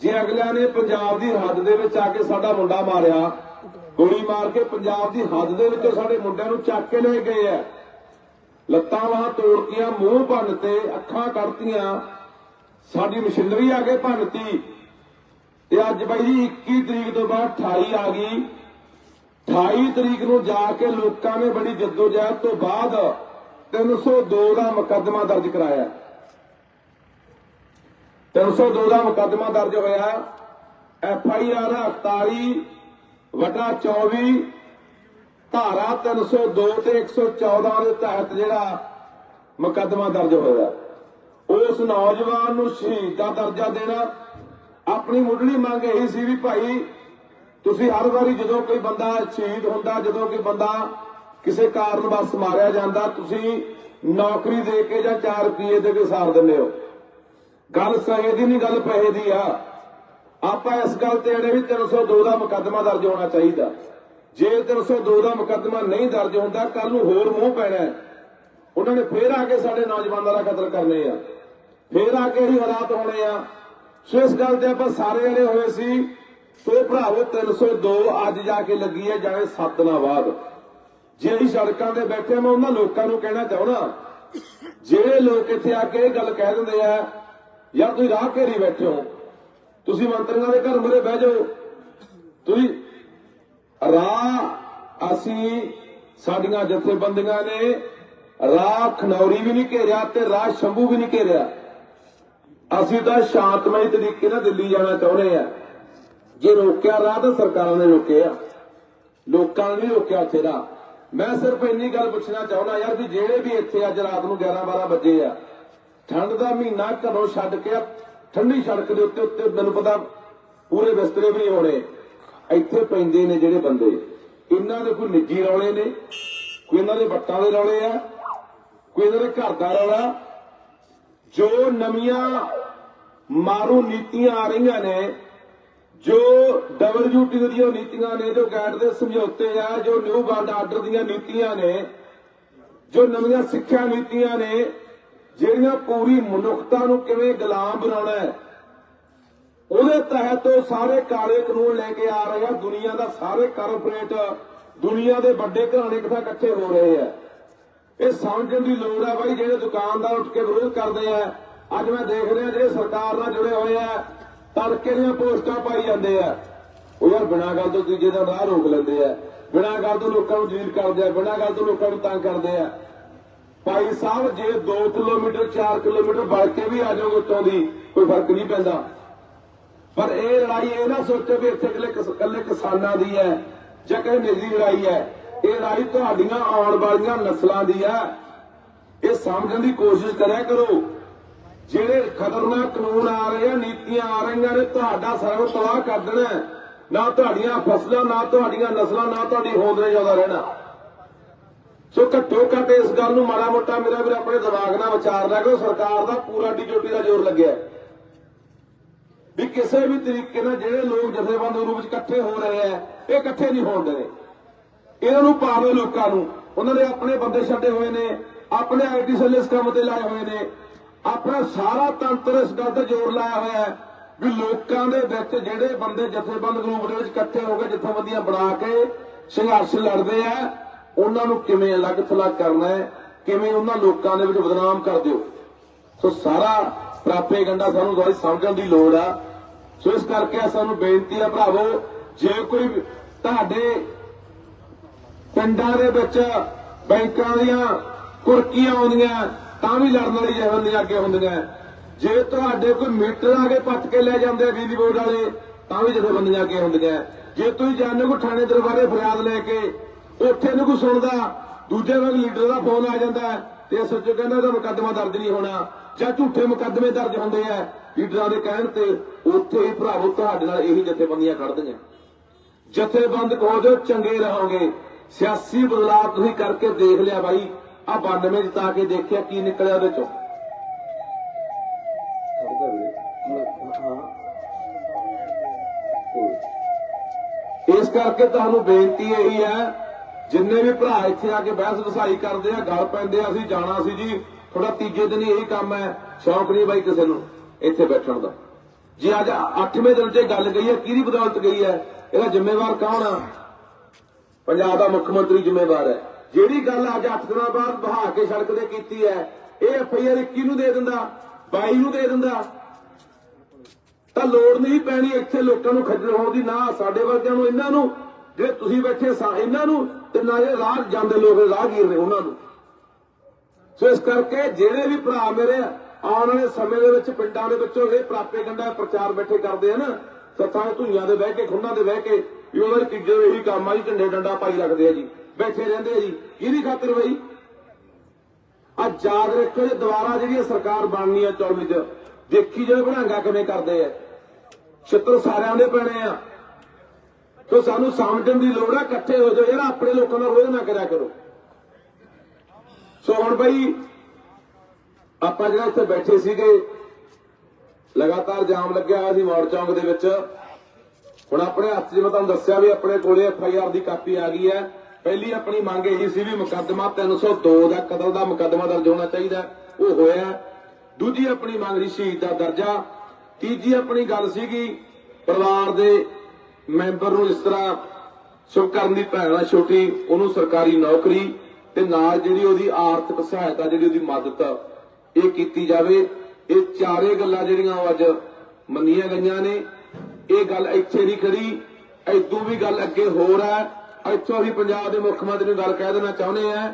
ਜੇ ਅਗਲਿਆਂ ਨੇ ਪੰਜਾਬ ਦੀ ਹੱਦ ਦੇ ਵਿੱਚ ਆ ਕੇ ਸਾਡਾ ਮੁੰਡਾ ਮਾਰਿਆ, ਗੋਲੀ ਮਾਰ ਕੇ ਪੰਜਾਬ ਦੀ ਹੱਦ ਦੇ ਵਿੱਚੋਂ ਸਾਡੇ ਮੁੰਡਿਆਂ ਨੂੰ ਚੱਕ ਕੇ ਲੈ ਗਏ ਆ ਲੱਤਾਂ ਬਾਹਾਂ ਤੋੜਤੀਆਂ, ਮੂੰਹ ਭੰਨਤੇ, ਅੱਖਾਂ ਕੱਢਤੀਆਂ, ਸਾਡੀ ਮਸ਼ੀਨਰੀ ਆ ਕੇ ਭੰਨਤੀ। ਤੇ ਅੱਜ ਬਾਈ ਜੀ 21 ਤਰੀਕ ਤੋਂ ਬਾਅਦ 28 ਆ ਗਈ। 28 ਤਰੀਕ ਨੂੰ ਜਾ ਕੇ ਲੋਕਾਂ ਨੇ ਬੜੀ ਜਦੋਜਹਿਦ ਤੋਂ ਬਾਅਦ 302 ਦਾ ਮੁਕੱਦਮਾ ਦਰਜ ਕਰਾਇਆ। 302 ਦਾ ਮੁਕੱਦਮਾ ਦਰਜ ਹੋਇਆ। ਐਫ ਆਈ ਆਰ 41 ਵਟਾ 24 ਧਾਰਾ 302 ਤੇ 114 ਦੇ ਤਹਿਤ ਜਿਹੜਾ ਮੁਕੱਦਮਾ ਦਰਜ ਹੋਇਆ। ਉਸ ਨੌਜਵਾਨ ਨੂੰ ਸ਼ਹੀਦ ਦਾ ਦਰਜਾ ਦੇਣਾ। ਆਪਣੀ ਮੁੱਢਲੀ ਮੰਗ ਇਹੀ ਸੀ ਵੀ ਭਾਈ, ਤੁਸੀਂ ਹਰ ਵਾਰੀ ਜਦੋਂ ਕੋਈ ਬੰਦਾ ਸ਼ਹੀਦ ਹੁੰਦਾ, ਜਦੋਂ ਕੋਈ ਬੰਦਾ ਕਿਸੇ ਕਾਰਨ ਵਸ ਮਾਰਿਆ ਜਾਂਦਾ, ਤੁਸੀਂ ਨੌਕਰੀ ਦੇ ਕੇ ਜਾਂ 4 ਰੁਪਏ ਦੇ ਕੇ ਸਾਰ ਦਿੰਦੇ ਹੋ। ਗੱਲ ਸਹੇ ਦੀ ਨਹੀਂ ਗੱਲ ਪੈਸੇ ਦੀ ਆ। ਆਪਾਂ ਇਸ ਗੱਲ ਤੇ ਅੜੇ ਵੀ 302 ਦਾ ਮੁਕੱਦਮਾ ਦਰਜ ਹੋਣਾ ਚਾਹੀਦਾ। ਜੇ 302 ਦਾ ਮੁਕੱਦਮਾ ਨਹੀਂ ਦਰਜ ਹੁੰਦਾ ਕੱਲ ਨੂੰ ਹੋਰ ਮੂੰਹ ਪੈਣਾ ਉਹਨਾਂ ਨੇ ਫੇਰ ਆ ਕੇ ਸਾਡੇ ਨੌਜਵਾਨਾਂ ਦਾ ਕਤਲ ਕਰਨੇ ਆ। ਫੇਰ ਆ ਕੇ ਹੀ ਹਾਲਾਤ ਹੋਣੇ ਆ। ਸੋ ਇਸ ਗੱਲ ਤੇ ਆਪਾਂ ਸਾਰੇ ਅੜੇ ਹੋਏ ਸੀ ਸੋ ਭਰਾਵੋ 302 ਅੱਜ ਜਾ ਕੇ ਲੱਗੀ ਹੈ, ਜਾਣੇ 7 ਦਿਨਾਂ ਬਾਅਦ। ਜੇ ਅਸੀਂ ਸੜਕਾਂ ਤੇ ਬੈਠੇ ਮੈਂ ਉਹਨਾਂ ਲੋਕਾਂ ਨੂੰ ਕਹਿਣਾ ਚਾਹੁੰਦਾ। ਜਿਹੜੇ ਲੋਕ ਇੱਥੇ ਆ ਕੇ ਇਹ ਗੱਲ ਕਹਿ ਦਿੰਦੇ ਆ ਯਾਰ ਤੁਸੀਂ ਰਾਹ ਘੇਰੀ ਬੈਠੇ ਹੋ, ਤੁਸੀਂ ਮੰਤਰੀਆਂ ਦੇ ਘਰ ਮੂਹਰੇ ਬਹਿ ਜਾਓ। ਤੁਸੀਂ ਰਾਹ ਅਸੀਂ ਸਾਡੀਆਂ ਜਥੇਬੰਦੀਆਂ ਨੇ ਰਾਹ ਖਨੌਰੀ ਵੀ ਨਹੀਂ ਘੇਰਿਆ ਤੇ ਰਾਹ ਸ਼ੰਭੂ ਵੀ ਨਹੀਂ ਘੇਰਿਆ। ਅਸੀਂ ਤਾਂ ਸ਼ਾਂਤਮਈ ਤਰੀਕੇ ਨਾਲ ਦਿੱਲੀ ਜਾਣਾ ਚਾਹੁੰਦੇ ਆ। ਜੇ ਰੋਕਿਆ ਰਾਹ ਤਾਂ ਸਰਕਾਰਾਂ ਨੇ ਰੋਕਿਆ। ਲੋਕਾਂ ਨੇ ਨਹੀਂ ਰੋਕਿਆ ਉੱਥੇ ਰਾਹ। ਮੈਂ ਸਿਰਫ ਇੰਨੀ ਗੱਲ ਪੁੱਛਣਾ ਚਾਹੁੰਦਾ ਯਾਰ ਵੀ ਜਿਹੜੇ ਵੀ ਇੱਥੇ ਅੱਜ ਰਾਤ ਨੂੰ 11 12 ਵਜੇ ਆ ਠੰਡ ਦਾ ਮਹੀਨਾ ਘਰੋਂ ਛੱਡ ਕੇ ਠੰਡੀ ਸੜਕ ਦੇ ਉੱਤੇ ਉੱਤੇ ਮੈਨੂੰ ਪਤਾ ਪੂਰੇ ਬਿਸਤਰੇ ਵੀ ਨਹੀਂ ਹੋਣੇ। ਇੱਥੇ ਪੈਂਦੇ ਨੇ ਜਿਹੜੇ ਬੰਦੇ। ਇਹਨਾਂ ਦੇ ਕੋਈ ਨਿੱਜੀ ਰੌਲੇ ਨੇ, ਕੋਈ ਇਹਨਾਂ ਦੇ ਵੱਟਾਂ ਦੇ ਰੌਲੇ ਆ, ਕੋਈ ਇਹਨਾਂ ਦੇ ਘਰ ਦਾ ਰੌਲਾ। ਜੋ ਨਵੀਆਂ ਮਾਰੂ ਨੀਤੀਆਂ ਆ ਰਹੀਆਂ ਨੇ, ਜੋ ਡਬਲਯੂਟੀ ਦੀਆਂ ਨੀਤੀਆਂ ਨੇ, ਜੋ ਗੈਟ ਦੇ ਸਮਝੌਤੇ ਆ, ਜੋ ਨਿਊ ਵਰਲਡ ਆਰਡਰ ਦੀਆਂ ਨੀਤੀਆਂ ਨੇ, ਜੋ ਨਵੀਆਂ ਸਿੱਖਿਆ ਨੀਤੀਆਂ ਨੇ ਜਿਹੜੀਆਂ ਪੂਰੀ ਮਨੁੱਖਤਾ ਨੂੰ ਕਿਵੇਂ ਗੁਲਾਮ ਬਣਾਉਣਾ ਹੈ, ਉਹਦੇ ਤਹਿਤ ਉਹ ਸਾਰੇ ਕਾਲੇ ਕਾਨੂੰਨ ਲੈ ਕੇ ਆ ਰਹੇ ਆ। ਦੁਨੀਆ ਦਾ ਸਾਰੇ ਕਾਰਪੋਰੇਟ ਦੁਨੀਆ ਦੇ ਵੱਡੇ ਘਰਾਣੇ ਇਕੱਠਾ ਇਕੱਠੇ ਹੋ ਰਹੇ ਆ। ਇਹ ਸਮਝਣ ਦੀ ਲੋੜ ਆ ਬਾਈ, ਜਿਹੜੇ ਦੁਕਾਨਦਾਰ ਉੱਠ ਕੇ ਵਿਰੋਧ ਕਰਦੇ ਆ। ਅੱਜ ਮੈਂ ਦੇਖ ਰਿਹਾ ਜਿਹੜੇ ਸਰਕਾਰ ਨਾਲ ਜੁੜੇ ਹੋਏ ਆ, ਤੜਕੇ ਦੀਆਂ ਪੋਸਟਾਂ ਪਾਈ ਜਾਂਦੇ ਆ। ਉਹ ਯਾਰ ਬਿਨਾਂ ਗੱਲ ਤੋਂ ਦੂਜੇ ਦਾ ਰਾਹ ਰੋਕ ਲੈਂਦੇ ਆ। ਬਿਨਾਂ ਗੱਲ ਤੋਂ ਲੋਕਾਂ ਨੂੰ ਜੀਲ ਕਰਦੇ ਆ, ਬਿਨਾਂ ਗੱਲ ਤੋਂ ਲੋਕਾਂ ਨੂੰ ਤੰਗ ਕਰਦੇ ਆ। ਭਾਈ ਸਾਹਿਬ, ਜੇ 2 ਕਿਲੋਮੀਟਰ 4 ਕਿਲੋਮੀਟਰ ਵੜ ਕੇ ਵੀ ਆ ਜਾਓਗੇ ਉੱਤੋਂ ਦੀ, ਕੋਈ ਫ਼ਰਕ ਨਹੀਂ ਪੈਂਦਾ। ਪਰ ਇਹ ਲੜਾਈ ਇਹ ਨਾ ਸੋਚੋ ਵੀ ਇੱਥੇ ਇਕੱਲੇ ਕਿਸਾਨਾਂ ਦੀ ਹੈ ਜਾਂ ਕਿਸੇ ਨਿੱਜੀ ਲੜਾਈ ਹੈ। ਇਹ ਲੜਾਈ ਤੁਹਾਡੀਆਂ ਆਉਣ ਵਾਲੀਆਂ ਨਸਲਾਂ ਦੀ ਹੈ। ਇਹ ਸਮਝਣ ਦੀ ਕੋਸ਼ਿਸ਼ ਕਰਿਆ ਕਰੋ। ਜਿਹੜੇ ਖਤਰਨਾਕ ਕਾਨੂੰਨ ਆ ਰਹੇ ਆ, ਨੀਤੀਆਂ ਆ ਰਹੀਆਂ ਨੇ, ਤੁਹਾਡਾ ਸਰਵ ਤਬਾਹ ਕਰ ਦੇਣਾ। ਨਾ ਤੁਹਾਡੀਆਂ ਫਸਲਾਂ, ਨਾ ਤੁਹਾਡੀਆਂ ਨਸਲਾਂ, ਨਾ ਤੁਹਾਡੀ ਹੋਂਦ ਨੇ ਜ਼ਿਆਦਾ ਰਹਿਣਾ। ਸੋ ਘੱਟੋ ਘੱਟ ਇਸ ਗੱਲ ਨੂੰ ਮਾੜਾ ਮੋਟਾ ਮੇਰਾ ਵੀਰ ਆਪਣੇ ਦਿਮਾਗ ਨਾਲ ਵਿਚਾਰ ਲਿਆ ਕਰੋ, ਸਰਕਾਰ ਦਾ ਪੂਰਾ ਡੀਜੋਟੀ ਦਾ ਜ਼ੋਰ ਲੱਗਿਆ। ਵੀ ਕਿਸੇ ਵੀ ਤਰੀਕੇ ਨਾਲ ਜਿਹੜੇ ਲੋਕ ਜਥੇਬੰਦ ਰੂਪ ਵਿੱਚ ਇਕੱਠੇ ਹੋ ਰਹੇ ਆ, ਇਹ ਇਕੱਠੇ ਨਹੀਂ ਹੋਣ ਦੇਣੇ ਇਹਨਾਂ ਨੂੰ ਪਾਵੇ ਲੋਕਾਂ ਨੂੰ। ਉਹਨਾਂ ਨੇ ਆਪਣੇ ਬੰਦੇ ਛੱਡੇ ਹੋਏ ਨੇ, ਆਪਣੇ ਆਈਟੀ ਸੈੱਲ ਇਸ ਕੰਮ ਤੇ ਲਾਏ ਹੋਏ ਨੇ। ਆਪਣਾ ਸਾਰਾ ਤੰਤਰ ਇਸ ਗੱਲ ਤੇ ਜ਼ੋਰ ਲਾਇਆ ਹੋਇਆ ਹੈ ਵੀ ਲੋਕਾਂ ਦੇ ਵਿੱਚ ਜਿਹੜੇ ਬੰਦੇ ਜਥੇਬੰਦ ਗਰੂਪ ਦੇ ਵਿੱਚ ਇਕੱਠੇ ਹੋ ਕੇ ਜਥੇਬੰਦੀਆਂ ਬਣਾ ਕੇ ਸੰਘਰਸ਼ ਲੜਦੇ ਆ ਉਹਨਾਂ ਨੂੰ ਕਿਵੇਂ ਅਲੱਗ ਥਲੱਗ ਕਰਨਾ ਹੈ, ਕਿਵੇਂ ਉਹਨਾਂ ਲੋਕਾਂ ਦੇ ਵਿੱਚ ਬਦਨਾਮ ਕਰ ਦਿਓ। ਸੋ ਸਾਰਾ ਪ੍ਰਾਪੇ ਗੰਡਾ ਸਾਨੂੰ ਦੁਆਰੀ ਸਮਝਣ ਦੀ ਲੋੜ ਆ। ਸੋ ਇਸ ਕਰਕੇ ਸਾਨੂੰ ਬੇਨਤੀ ਆ ਭਰਾਵੋ, ਜੇ ਕੋਈ ਤੁਹਾਡੇ ਪਿੰਡਾਂ ਦੇ ਵਿੱਚ ਬੈਂਕਾਂ ਦੀਆਂ ਕੁਰਕੀਆਂ ਆਉਂਦੀਆਂ, ਤਾਂ ਵੀ ਲੜਨ ਵਾਲੀ ਜਹਵੰਦੀਆਂ ਅੱਗੇ ਹੁੰਦੀਆਂ। ਜੇ ਤੁਹਾਡੇ ਕੋਈ ਮੀਟਰ ਆ ਕੇ ਪੱਟ ਕੇ ਲੈ ਜਾਂਦੇ ਆ ਬਿਜਲੀ ਬੋਰਡ ਵਾਲੇ, ਤਾਂ ਵੀ ਜਥੇਬੰਦੀਆਂ ਅੱਗੇ ਹੁੰਦੀਆਂ। ਜੇ ਤੁਸੀਂ ਜਾਣੋ ਕੋ ਥਾਣੇ ਦਰਬਾਰੇ ਫਰਿਆਦ ਲੈ ਕੇ ਉੱਥੇ ਨੂੰ ਕੋਈ ਸੁਣਦਾ। ਦੂਜੇ ਵਾਰ ਲੀਡਰ ਦਾ ਫੋਨ ਆ ਜਾਂਦਾ ਤੇ ਸੱਚੋ ਕਹਿੰਦਾ ਇਹਦਾ ਮੁਕੱਦਮਾ ਦਰਜ ਨਹੀਂ ਹੋਣਾ। ਜਾਂ ਝੂਠੇ ਮੁਕੱਦਮੇ ਦਰਜ ਹੁੰਦੇ ਆ ਲੀਡਰਾਂ ਦੇ ਕਹਿਣ ਤੇ, ਉੱਥੇ ਹੀ ਭਰਾਵੋ ਤੁਹਾਡੇ ਨਾਲ ਇਹੀ ਜਥੇਬੰਦੀਆਂ ਕੱਢਦੀਆਂ ਜਥੇਬੰਦ ਕਹੋ ਜੋ ਚੰਗੇ ਰਹੋਗੇ, ਸਿਆਸੀ ਬਦਲਾਅ ਤੁਸੀਂ ਕਰਕੇ ਦੇਖ ਲਿਆ ਬਾਈ। ਆ 92 ਜਿਤਾ ਕੇ ਦੇਖਿਆ ਕੀ ਨਿਕਲਿਆ ਉਹਦੇ ਚੋਂ। ਇਸ ਕਰਕੇ ਤੁਹਾਨੂੰ ਬੇਨਤੀ ਇਹੀ ਹੈ ਜਿੰਨੇ ਵੀ ਭਰਾ ਇੱਥੇ ਆ ਕੇ ਬਹਿਸ ਵਸਾਈ ਕਰਦੇ ਆ, ਗੱਲ ਪੈਂਦੇ ਆ, ਅਸੀਂ ਜਾਣਾ ਸੀ ਜੀ। ਥੋੜਾ ਤੀਜੇ ਦਿਨ ਇਹੀ ਕੰਮ ਹੈ, ਸ਼ੌਂਕ ਨਹੀਂ ਬਾਈ ਕਿਸੇ ਨੂੰ ਇੱਥੇ ਬੈਠਣ ਦਾ। ਜੇ ਅੱਜ 8ਵੇਂ ਦਿਨ 'ਚ ਗੱਲ ਗਈ ਹੈ, ਕਿਹਦੀ ਬਦੌਲਤ ਗਈ ਹੈ? ਇਹਦਾ ਜ਼ਿੰਮੇਵਾਰ ਕੌਣ ਆ? ਪੰਜਾਬ ਦਾ ਮੁੱਖ ਮੰਤਰੀ ਜ਼ਿੰਮੇਵਾਰ ਹੈ। ਜਿਹੜੀ ਗੱਲ ਅੱਜ 8 ਦਿਨਾਂ ਬਾਅਦ ਬਹਾ ਕੇ ਸੜਕ ਤੇ ਕੀਤੀ ਹੈ, ਇਹ ਐਫ ਆਈ ਆਰ 21 ਨੂੰ ਦੇ ਦਿੰਦਾ? ਬਾਈ ਨੂੰ ਦੇ ਦਿੰਦਾ। ਤਾਂ ਲੋੜ ਨਹੀਂ ਪੈਣੀ ਇੱਥੇ ਲੋਕਾਂ ਨੂੰ ਖੱਜਲ ਹੋਣ ਦੀ, ਨਾ ਸਾਡੇ ਵਰਗਿਆਂ ਨੂੰ, ਇਹਨਾਂ ਨੂੰ। ਜਿਹੜੇ ਤੁਸੀਂ ਬੈਠੇ ਇਹਨਾਂ ਨੂੰ ਤੇ ਨਾ ਇਹ ਰਾਹ ਜਾਂਦੇ ਲੋਕ ਰਾਹਗੀਰ ਨੇ ਉਹਨਾਂ ਨੂੰ। ਸੋ ਇਸ ਕਰਕੇ ਜਿਹੜੇ ਵੀ ਭਰਾ ਮੇਰੇ ਆਉਣ ਵਾਲੇ ਸਮੇਂ ਦੇ ਵਿੱਚ ਪਿੰਡਾਂ ਦੇ ਵਿੱਚੋਂ ਇਹ ਪ੍ਰਾਪੇਗੰਡਾ ਪ੍ਰਚਾਰ ਬੈਠੇ ਕਰਦੇ ਆ ਨਾ ਸੱਥਾਂ ਦੇ ਧੂਈਆਂ ਦੇ ਬਹਿ ਕੇ ਖੁੰਨਾਂ ਦੇ ਬਹਿ ਕੇ, ਵੀ ਉਹਨਾਂ ਦੇ ਤੀਜੇ ਇਹੀ ਕੰਮ ਆ ਜੀ, ਝੰਡੇ ਡੰਡਾ ਪਾਈ ਰੱਖਦੇ ਆ ਜੀ, ਬੈਠੇ ਰਹਿੰਦੇ ਆ ਜੀ। ਕਿਹਦੀ ਖਾਤਰ ਬਈ? ਆ ਯਾਦ ਰੱਖੋ ਜੇ ਦੁਬਾਰਾ ਜਿਹੜੀ ਸਰਕਾਰ ਬਣਨੀ ਆ 24 ਚ, ਦੇਖੀ ਜਾਓ ਬਣਾਂਗਾ ਕਿਵੇਂ ਕਰਦੇ ਆ। ਛਿੱਤਰ ਸਾਰਿਆਂ ਦੇ ਪੈਣੇ ਆ। ਤੋ ਸਾਨੂੰ ਸਮਝਣ ਦੀ ਲੋੜ ਆ, ਇਕੱਠੇ ਹੋ ਜਾਓ। ਯਾਰ, ਆਪਣੇ ਲੋਕਾਂ ਨਾਲ ਰੋਜ਼ ਨਾ ਕਰਿਆ ਕਰੋ। ਸੋ ਹੁਣ ਬਈ, ਆਪਾਂ ਜਿਹੜਾ ਇੱਥੇ ਬੈਠੇ ਸੀਗੇ, ਲਗਾਤਾਰ ਜਾਮ ਲੱਗਿਆ ਹੋਇਆ ਸੀ ਮੌੜ ਚੌਂਕ ਦੇ ਵਿੱਚ। ਹੁਣ ਆਪਣੇ ਹੱਥ 'ਚ ਮੈਂ ਤੁਹਾਨੂੰ ਦੱਸਿਆ ਵੀ ਆਪਣੇ ਕੋਲੇ ਐਫ ਆਈ ਆਰ ਦੀ ਕਾਪੀ ਆ ਗਈ ਹੈ। ਪਹਿਲੀ ਆਪਣੀ ਮੰਗ ਇਹੀ ਸੀ ਵੀ ਮੁਕੱਦਮਾ 302 ਦਾ ਕਤਲ ਦਾ ਮੁਕੱਦਮਾ ਦਰਜ ਹੋਣਾ ਚਾਹੀਦਾ ਉਹ ਹੋਇਆ। ਦੂਜੀ ਆਪਣੀ ਮੰਗ ਸੀ ਸ਼ਹੀਦ ਦਾ ਦਰਜਾ। ਤੀਜੀ ਆਪਣੀ ਗੱਲ ਸੀਗੀ ਪਰਿਵਾਰ ਦੇ ਮੈਂਬਰ ਨੂੰ ਇਸ ਤਰ੍ਹਾਂ ਸ਼ੁਭ ਕਰਨ ਦੀ ਭੈਣ ਆ ਛੋਟੀ, ਉਹਨੂੰ ਸਰਕਾਰੀ ਨੌਕਰੀ ਤੇ ਨਾਲ ਜਿਹੜੀ ਉਹਦੀ ਆਰਥਿਕ ਸਹਾਇਤਾ, ਜਿਹੜੀ ਉਹਦੀ ਮਦਦ ਇਹ ਕੀਤੀ ਜਾਵੇ। ਇਹ ਚਾਰੇ ਗੱਲਾਂ ਜਿਹੜੀਆਂ ਉਹ ਅੱਜ ਮੰਨੀਆਂ ਗਈਆਂ ਨੇ। ਇਹ ਗੱਲ ਇੱਥੇ ਨਹੀਂ ਖੜੀ ਐਦੋਂ ਵੀ ਗੱਲ ਅੱਗੇ ਹੋਰ ਹੈ। ਇੱਥੋਂ ਅਸੀਂ ਪੰਜਾਬ ਦੇ ਮੁੱਖ ਮੰਤਰੀ ਨੂੰ ਗੱਲ ਕਹਿ ਦੇਣਾ ਚਾਹੁੰਦੇ ਆ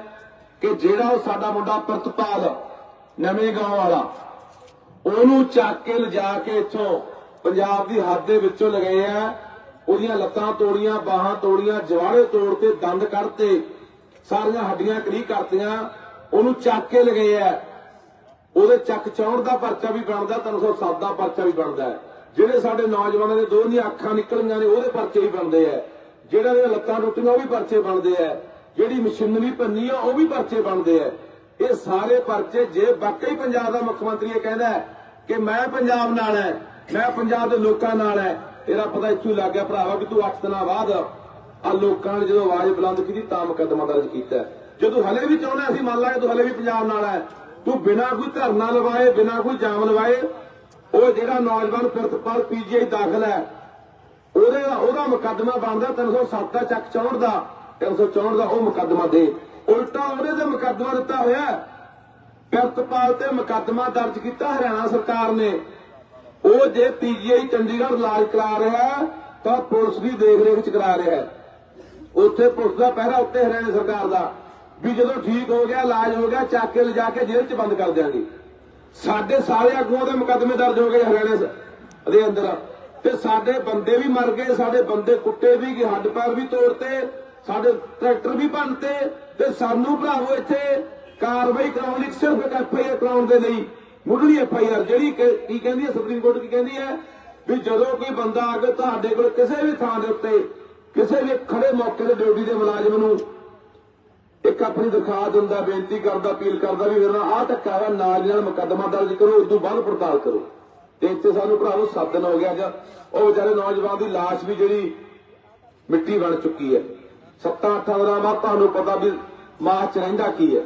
ਕਿ ਜਿਹੜਾ ਉਹ ਸਾਡਾ ਮੁੰਡਾ ਪ੍ਰਤਪਾਲ ਨਵੇਂ ਗਾਉਂ ਵਾਲਾ, ਉਹਨੂੰ ਚੱਕ ਕੇ ਲਿਜਾ ਕੇ ਇੱਥੋਂ ਪੰਜਾਬ ਦੀ ਹੱਦ ਦੇ ਵਿੱਚੋਂ ਲਗਾਏ ਆ। ਉਹਦੀਆਂ ਲੱਤਾਂ ਤੋੜੀਆਂ, ਬਾਹਾਂ ਤੋੜੀਆਂ, ਜਵਾੜੇ ਤੋੜ ਤੇ ਦੰਦ ਕੱਢਤੇ ਸਾਰੀਆਂ ਹੱਡੀਆਂ ਕਲੀ ਕਰਤੀਆਂ, ਉਹਨੂੰ ਚੱਕ ਕੇ ਲਗਾਏ ਆ। ਉਹਦੇ ਚੱਕ ਚੌੜ ਦਾ ਪਰਚਾ ਵੀ ਬਣਦਾ 307 ਦਾ ਪਰਚਾ ਵੀ ਬਣਦਾ ਜਿਹੜੇ ਸਾਡੇ ਨੌਜਵਾਨਾਂ ਦੇ ਦੋ ਦੀਆਂ ਅੱਖਾਂ ਨਿਕਲੀਆਂ ਨੇ, ਉਹਦੇ ਪਰਚੇ ਵੀ ਬਣਦੇ ਆ। ਜਿਹੜਾ ਦੀਆਂ ਲੱਤਾਂ ਟੁੱਟੀਆਂ, ਉਹ ਵੀ ਪਰਚੇ ਬਣਦੇ ਆ। ਜਿਹੜੀ ਮਸ਼ੀਨਰੀ ਭੰਨੀ ਆ, ਉਹ ਵੀ ਪਰਚੇ ਬਣਦੇ ਆ। ਇਹ ਸਾਰੇ ਪਰਚੇ, ਜੇ ਵਾਕਈ ਪੰਜਾਬ ਦਾ ਮੁੱਖ ਮੰਤਰੀ ਇਹ ਕਹਿੰਦਾ ਕਿ ਮੈਂ ਪੰਜਾਬ ਨਾਲ ਹੈ, ਮੈਂ ਪੰਜਾਬ ਦੇ ਲੋਕਾਂ ਨਾਲ ਹੈ ਇਹਦਾ ਪਤਾ ਇੱਥੋਂ ਲੱਗ ਗਿਆ ਭਰਾਵਾ ਕਿ ਤੂੰ 8 ਦਿਨਾਂ ਬਾਅਦ ਆ ਲੋਕਾਂ ਨੇ ਜਦੋਂ ਆਵਾਜ਼ ਬੁਲੰਦ ਕੀਤੀ ਤਾਂ ਮੁਕੱਦਮਾ ਦਰਜ ਕੀਤਾ ਹੈ। ਜਦੋਂ ਹਲੇ ਵੀ ਚਾਹੁੰਦਾ ਅਸੀਂ ਮੰਨ ਲਾਂਗੇ ਤੂੰ ਹਲੇ ਵੀ ਪੰਜਾਬ ਨਾਲ ਹੈ ਤੂੰ ਬਿਨਾਂ ਕੋਈ ਧਰਨਾ ਲਵਾਏ, ਬਿਨਾਂ ਕੋਈ ਜਾਮ ਲਵਾਏ, ਉਹ ਜਿਹੜਾ ਨੌਜਵਾਨ ਪ੍ਰਿਤਪਾਲ ਪੀਜੀਆਈ ਦਾਖਲ ਹੈ, ਉਹਦੇ ਉਹਦਾ ਮੁਕੱਦਮਾ ਬਣਦਾ 307 ਦਾ, ਚੱਕ ਚੌੜ ਦਾ 364 ਦਾ ਉਹ ਮੁਕੱਦਮਾ ਦੇ ਉਲਟਾ ਉਹਦੇ ਤੇ ਮੁਕੱਦਮਾ ਦਿੱਤਾ ਹੋਇਆ ਹੈ। ਪ੍ਰਿਤਪਾਲ ਤੇ ਮੁਕੱਦਮਾ ਦਰਜ ਕੀਤਾ ਹਰਿਆਣਾ ਸਰਕਾਰ ਨੇ ਉਹ ਜੇ ਪੀਜੀਆਈ ਚੰਡੀਗੜ੍ਹ ਇਲਾਜ ਕਰਾ ਰਿਹਾ ਤਾਂ ਪੁਲਿਸ ਦੀ ਦੇਖ ਰੇਖ ਚ ਕਰਾ ਰਿਹਾ ਉੱਥੇ ਪੁਲਿਸ ਦਾ ਪਹਿਰਾ ਉੱਤੇ ਹਰਿਆਣਾ ਸਰਕਾਰ ਦਾ, ਵੀ ਜਦੋਂ ਠੀਕ ਹੋ ਗਿਆ, ਇਲਾਜ ਹੋ ਗਿਆ, ਚੱਕ ਕੇ ਲਿਜਾ ਕੇ ਜੇਲ੍ਹ 'ਚ ਬੰਦ ਕਰ ਦਿਆਂਗੇ। ਸਾਡੇ ਸਾਰੇ ਆਗੂਆਂ ਦੇ ਮੁਕੱਦਮੇ ਦਰਜ ਹੋ ਗਏ ਹਰਿਆਣੇ ਦੇ ਅੰਦਰ। ਤੇ ਸਾਡੇ ਬੰਦੇ ਵੀ ਮਰ ਗਏ, ਸਾਡੇ ਬੰਦੇ ਕੁੱਟੇ ਵੀ ਗਏ, ਹੱਡ ਪੈਰ ਵੀ ਤੋੜਤੇ, ਸਾਡੇ ਟਰੈਕਟਰ ਵੀ ਭੰਨਤੇ, ਤੇ ਸਾਨੂੰ ਭਰਾਵੋ ਇੱਥੇ ਕਾਰਵਾਈ ਕਰਾਉਣ ਲਈ ਸਿਰਫ ਇੱਕ ਕਰਾਉਣ ਦੇ ਲਈ ਮੁੱਢਲੀ ਐਫ ਆਈ ਆਰ ਜਿਹੜੀ ਕੀ ਕਹਿੰਦੀ ਹੈ ਸੁਪਰੀਮ ਕੋਰਟ ਕੀ ਕਹਿੰਦੀ ਹੈ, ਵੀ ਜਦੋਂ ਕੋਈ ਬੰਦਾ ਆ ਕੇ ਤੁਹਾਡੇ ਕੋਲ ਕਿਸੇ ਵੀ ਥਾਂ ਦੇ ਉੱਤੇ ਕਿਸੇ ਵੀ ਖੜੇ ਮੌਕੇ ਤੇ ਡਿਊਟੀ ਦੇ ਮੁਲਾਜ਼ਮ ਨੂੰ ਇੱਕ ਆਪਣੀ ਦਰਖਾਸਤ ਦਿੰਦਾ, ਬੇਨਤੀ ਕਰਦਾ, ਅਪੀਲ ਕਰਦਾ ਵੀ ਮੇਰੇ ਆਹ ਧੱਕਾ ਹੈ ਨਾਲ ਨਾਲ ਮੁਕੱਦਮਾ ਦਰਜ ਕਰੋ, ਉਸ ਤੋਂ ਬਾਅਦ ਪੜਤਾਲ ਕਰੋ। ਤੇ ਇੱਥੇ ਸਾਨੂੰ ਭਰਾਵੋ ਸੱਤ ਦਿਨ ਹੋ ਗਿਆ ਅੱਜ। ਉਹ ਵਿਚਾਰੇ ਨੌਜਵਾਨ ਦੀ ਲਾਸ਼ ਵੀ ਜਿਹੜੀ ਮਿੱਟੀ ਬਣ ਚੁੱਕੀ ਹੈ। ਸੱਤਾਂ ਅੱਠਾਂ ਦਿਨਾਂ ਬਾਅਦ ਤੁਹਾਨੂੰ ਪਤਾ ਵੀ ਮਾਸ ਚ ਰਹਿੰਦਾ ਕੀ ਹੈ।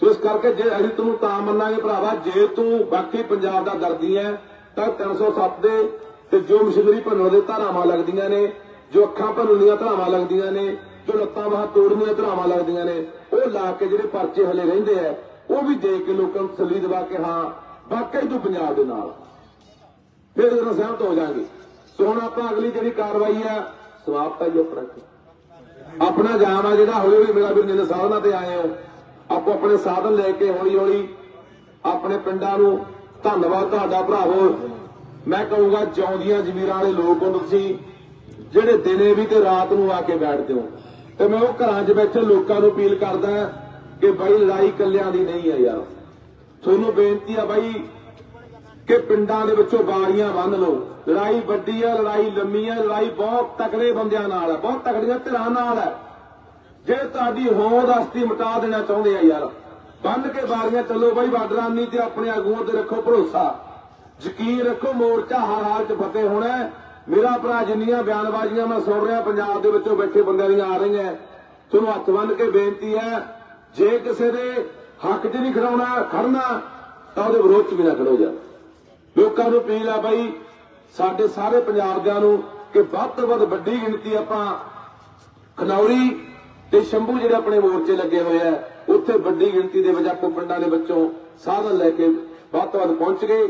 ਸੋ ਇਸ ਕਰਕੇ ਜੇ ਅਸੀਂ ਤੈਨੂੰ ਤਾਂ ਮੰਨਾਂਗੇ ਭਰਾਵਾ, ਜੇ ਤੂੰ ਬਾਕੀ ਪੰਜਾਬ ਦਾ ਦਰਦੀ ਹੈ ਤਾਂ 307 ਦੇ ਤੇ ਜੋ ਮਸ਼ੀਨਰੀ ਭੰਨਣ ਦੇ ਧਾਰਾਵਾਂ ਲੱਗਦੀਆਂ ਨੇ, ਜੋ ਅੱਖਾਂ ਭੰਨਣ ਦੀਆਂ ਧਾਰਾਵਾਂ ਲੱਗਦੀਆਂ ਨੇ, ਜੋ ਲੱਤਾਂ ਬਾਹਾਂ ਤੋੜਨ ਦੀਆਂ ਧਾਰਾਵਾਂ ਲੱਗਦੀਆਂ ਨੇ, ਉਹ ਲਾ ਕੇ ਜਿਹੜੇ ਪਰਚੇ ਹਲੇ ਰਹਿੰਦੇ ਆ ਉਹ ਵੀ ਦੇ ਕੇ ਲੋਕਾਂ ਨੂੰ ਤਸੱਲੀ ਦਿਵਾ ਕੇ ਹਾਂ, ਵਾਕਈ ਤੂੰ ਪੰਜਾਬ ਦੇ ਨਾਲ। ਫਿਰ ਇਹਦੇ ਸਹਿਮਤ ਹੋ ਜਾਾਂਗੇ। ਸੋ ਹੁਣ ਆਪਾਂ ਅਗਲੀ ਜਿਹੜੀ ਕਾਰਵਾਈ ਆ ਸਮਾਪਤ ਹੈ ਜੀ ਆਪਣਾ। ਆਪਣਾ ਜਾਮ ਆ ਜਿਹੜਾ ਹੌਲੀ ਹੌਲੀ ਮੇਰਾ ਵੀਰ ਜਿੰਨੇ ਸਾਧਨਾਂ ਤੇ ਆਏ ਹੋ ਆਪੋ ਆਪਣੇ ਸਾਧਨ ਲੈ ਕੇ ਹੌਲੀ ਹੌਲੀ ਆਪਣੇ ਪਿੰਡਾਂ ਨੂੰ ਧੰਨਵਾਦ ਤੁਹਾਡਾ ਭਰਾਵੋ ਮੈਂ ਕਹੂੰਗਾ ਜਿਉਂਦੀਆਂ ਜ਼ਮੀਰਾਂ ਵਾਲੇ ਲੋਕ ਹੋ ਤੁਸੀਂ, ਜਿਹੜੇ ਦਿਨੇ ਵੀ ਤੇ ਰਾਤ ਨੂੰ ਆ ਕੇ ਬੈਠਦੇ ਹੋ। ਤੇ ਮੈਂ ਉਹ ਘਰਾਂ 'ਚ ਬੈਠੇ ਲੋਕਾਂ ਨੂੰ ਅਪੀਲ ਕਰਦਾ ਕਿ ਬਾਈ ਲੜਾਈ ਕੱਲਿਆਂ ਦੀ ਨਹੀਂ ਹੈ ਯਾਰ। ਤੁਹਾਨੂੰ ਬੇਨਤੀ ਆ ਬਾਈ ਕਿ ਪਿੰਡਾਂ ਦੇ ਵਿੱਚੋਂ ਬਾਰੀਆਂ ਬੰਨ ਲਓ। ਲੜਾਈ ਵੱਡੀ ਆ, ਲੜਾਈ ਲੰਮੀ ਆ, ਲੜਾਈ ਬਹੁਤ ਤਕੜੇ ਬੰਦਿਆਂ ਨਾਲ ਹੈ ਬਹੁਤ ਤਕੜੀਆਂ ਧਿਰਾਂ ਨਾਲ ਹੈ ਜੇ ਤੁਹਾਡੀ ਹੋਂਦ ਅਸਤੀ ਮਿਟਾ ਦੇਣਾ ਚਾਹੁੰਦੇ ਆ ਯਾਰ, ਬੰਨ ਕੇ ਬਾਰੀਆਂ ਚੱਲੋ ਬਾਈ ਬਾਡਰਾਨੀ ਤੇ ਆਪਣੇ ਆਗੂਆਂ ਤੇ ਰੱਖੋ ਭਰੋਸਾ। ਯਕੀਨ ਰੱਖੋ ਮੋਰਚਾ ਹਰ ਹਾਲ ਫਤਿਹ ਹੋਣਾ ਮੇਰਾ ਭਰਾ ਜਿੰਨੀਆਂ ਬਿਆਨਬਾਜ਼ੀਆਂ ਮੈਂ ਸੁਣ ਰਿਹਾ, ਪੰਜਾਬ ਦੇ ਵਿੱਚੋਂ ਬੈਠੇ ਬੰਦਿਆਂ ਦੀਆਂ ਆ ਰਹੀਆਂ ਤੁਹਾਨੂੰ ਹੱਥ ਬੰਨ ਕੇ ਬੇਨਤੀ ਹੈ, ਜੇ ਕਿਸੇ ਦੇ ਹੱਕ 'ਚ ਨਹੀਂ ਖੜਾਉਣਾ, ਖੜਨਾ, ਤਾਂ ਉਹਦੇ ਵਿਰੋਧ 'ਚ ਵੀ ਨਾ ਖੜੋ ਜਾ ਲੋਕਾਂ ਨੂੰ ਅਪੀਲ ਆ ਬਾਈ, ਸਾਡੇ ਸਾਰੇ ਪੰਜਾਬ ਦਿਆਂ ਨੂੰ ਕਿ ਵੱਧ ਤੋਂ ਵੱਧ ਵੱਡੀ ਗਿਣਤੀ ਆਪਾਂ ਖਨੌਰੀ ਤੇ ਸ਼ੰਭੂ ਜਿਹੜੇ ਆਪਣੇ ਮੋਰਚੇ ਲੱਗੇ ਹੋਏ ਆ, ਉੱਥੇ ਵੱਡੀ ਗਿਣਤੀ ਦੇ ਵਿੱਚ ਆਪੋ ਪਿੰਡਾਂ ਦੇ ਵਿੱਚੋਂ ਸਾਧਨ ਲੈ ਕੇ ਵੱਧ ਤੋਂ ਵੱਧ ਪਹੁੰਚ ਗਏ।